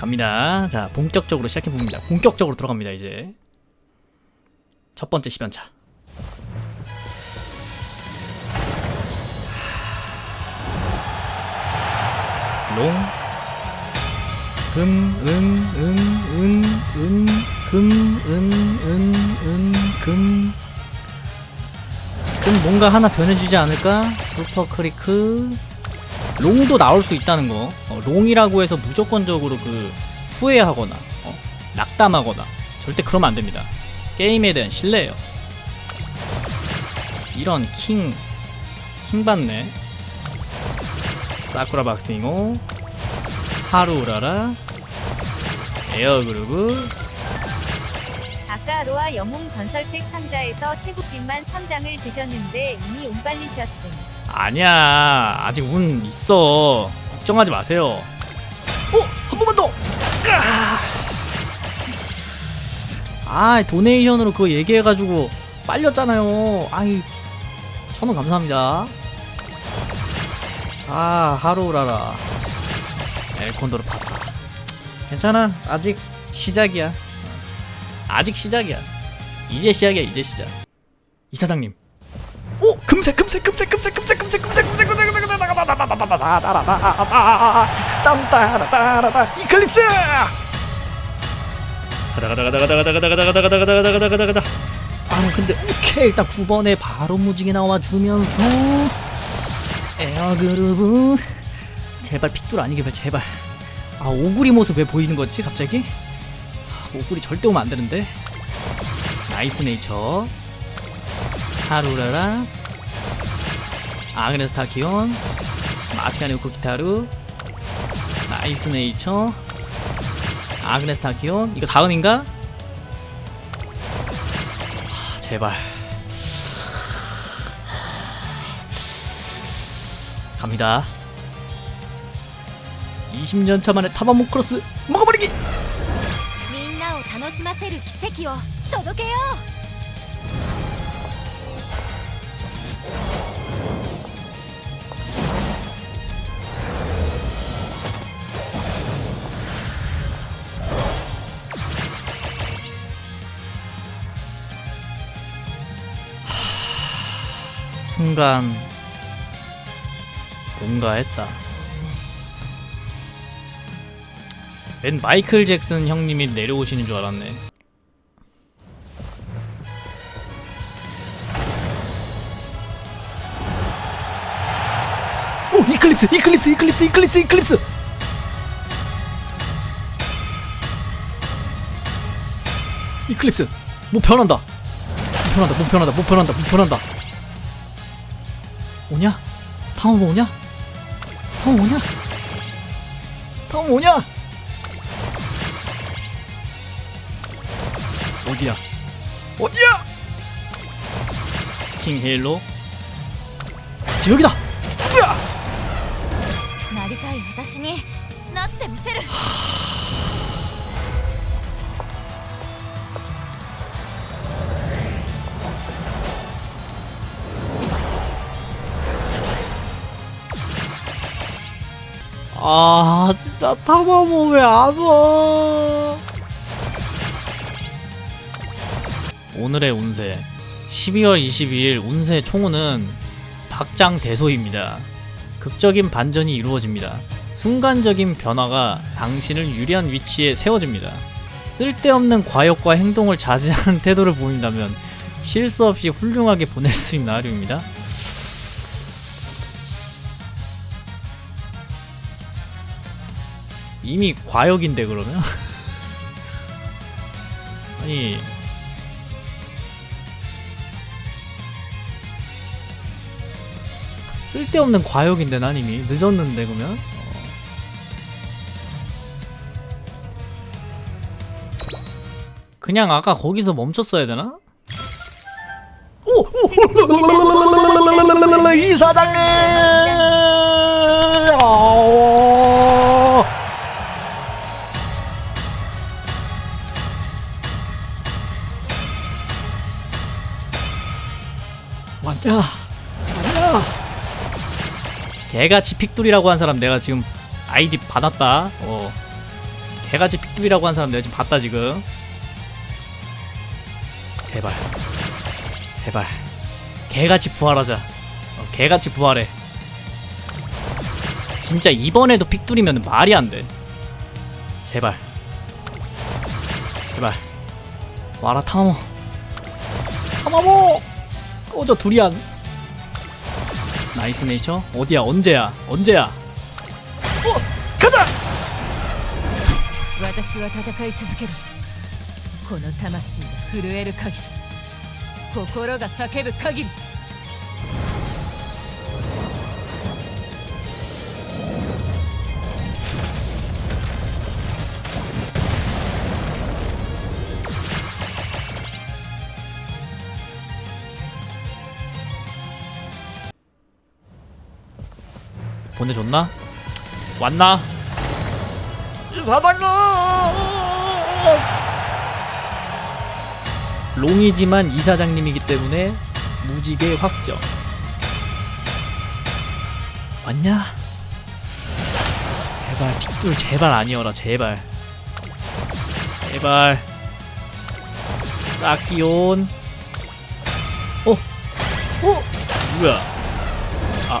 갑니다. 자, 본격적으로 시작해 봅니다. 본격적으로 들어갑니다, 이제. 첫 번째 10연차. 롱. 금, 은, 은, 은, 은, 금, 은, 은, 은, 금. 금 뭔가 하나 변해주지 않을까? 슈퍼 크리크. 롱도 나올 수 있다는 거. 어, 롱이라고 해서 무조건적으로 그 후회하거나 어, 낙담하거나 절대 그러면 안 됩니다. 게임에 대한 신뢰예요. 이런 킹, 킹 받네. 사쿠라 박스잉오, 하루우라라, 에어그루브, 아까 로아 영웅 전설팩 상자에서 태국빈만 3장을 드셨는데 이미 운 빨리셨음. 아니야. 아직 운 있어. 걱정하지 마세요. 어? 한 번만 더! 아. 도네이션으로 그거 얘기해가지고 빨렸잖아요. 아이 천원 감사합니다. 아 하루라라. 엘콘도르 파스타. 괜찮아. 아직 시작이야. 아직 시작이야. 이제 시작이야. 이제 시작. 이사장님 오 금색 금색 금색 금색 금색 금색 금색 금색 금색 금색 땀따라따라따 이클립스 가자 가자 가자 가자 가자 가자 가자 가자 가자 가자 가자 가자 가자 아 근데 오케이 일단 9번에 바로 무지개 나와주면서 에어그루브 제발 픽돌 아니게 제발 아 오구리 모습 왜 보이는 거지 갑자기 아, 오구리 절대 오면 안 되는데 나이스 네이처 하루라라 아그네스 타키온 마치카네 우쿠키타루 나이스 네이처 아그네스 타키온 이거 다음인가? 하, 제발 갑니다 20년 차 만에 타바모 크로스 먹어버리기 みんなを楽しませる奇跡を届けよ 순간 뭔가 했다. 웬 마이클 잭슨 형님이 내려오시는 줄 알았네. 오 이클립스 이클립스 이클립스 이클립스 이클립스 이클립스 뭐 변한다 뭐 변한다 뭐 변한다 뭐 변한다 뭐 변한다? 다음 오냐? 다음 오냐? 다음 오냐? 어디야? 어디야? 킹 헤일로 저 여기다! 으아! なりたい私になってみせる 아 진짜 타마모 왜안 와? 오늘의 운세 12월 22일 운세 총우는 박장 대소입니다. 극적인 반전이 이루어집니다. 순간적인 변화가 당신을 유리한 위치에 세워집니다. 쓸데없는 과욕과 행동을 자제하는 태도를 보인다면 실수 없이 훌륭하게 보낼 수 있는 하루입니다. 이미 과욕인데 그러면? 아니 쓸데없는 과욕인데 난 이미 늦었는데 그러면? 어. 그냥 아까 거기서 멈췄어야 되나? 오! 오! 이 사장님! 개같이 픽돌이라고 한 사람 내가 지금 아이디 받았다. 어. 개같이 픽두이라고 한 사람 내가 지금 봤다 지금. 제발. 제발. 개같이 부활하자. 어, 개같이 부활해. 진짜 이번에도 픽두리면 말이 안 돼. 제발. 제발. 와라 타마모. 타마모! 꺼져 두리안 나이스 네이처 어디야 언제야 언제야 어 가자 私は戦い続けるこの魂が震える限り心が叫ぶ限り 보내줬나? 왔나? 사장님! 롱이지만 이사장님이기 때문에 무지개 확정. 왔냐? 제발 핏불 제발 아니어라 제발. 제발. 싹기온. 어? 어? 뭐야? 아.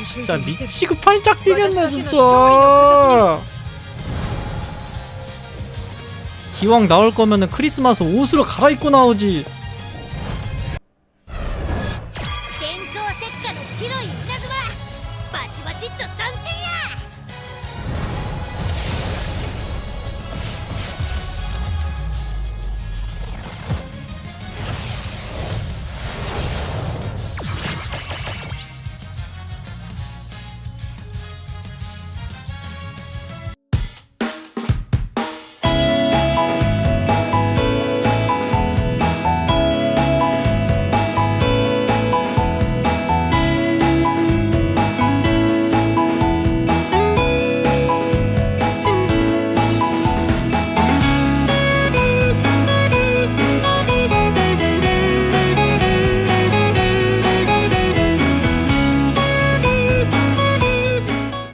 아, 진짜 미치고 팔짝 뛰겠네 진짜. 기왕 나올 거면은 크리스마스 옷으로 갈아입고 나오지.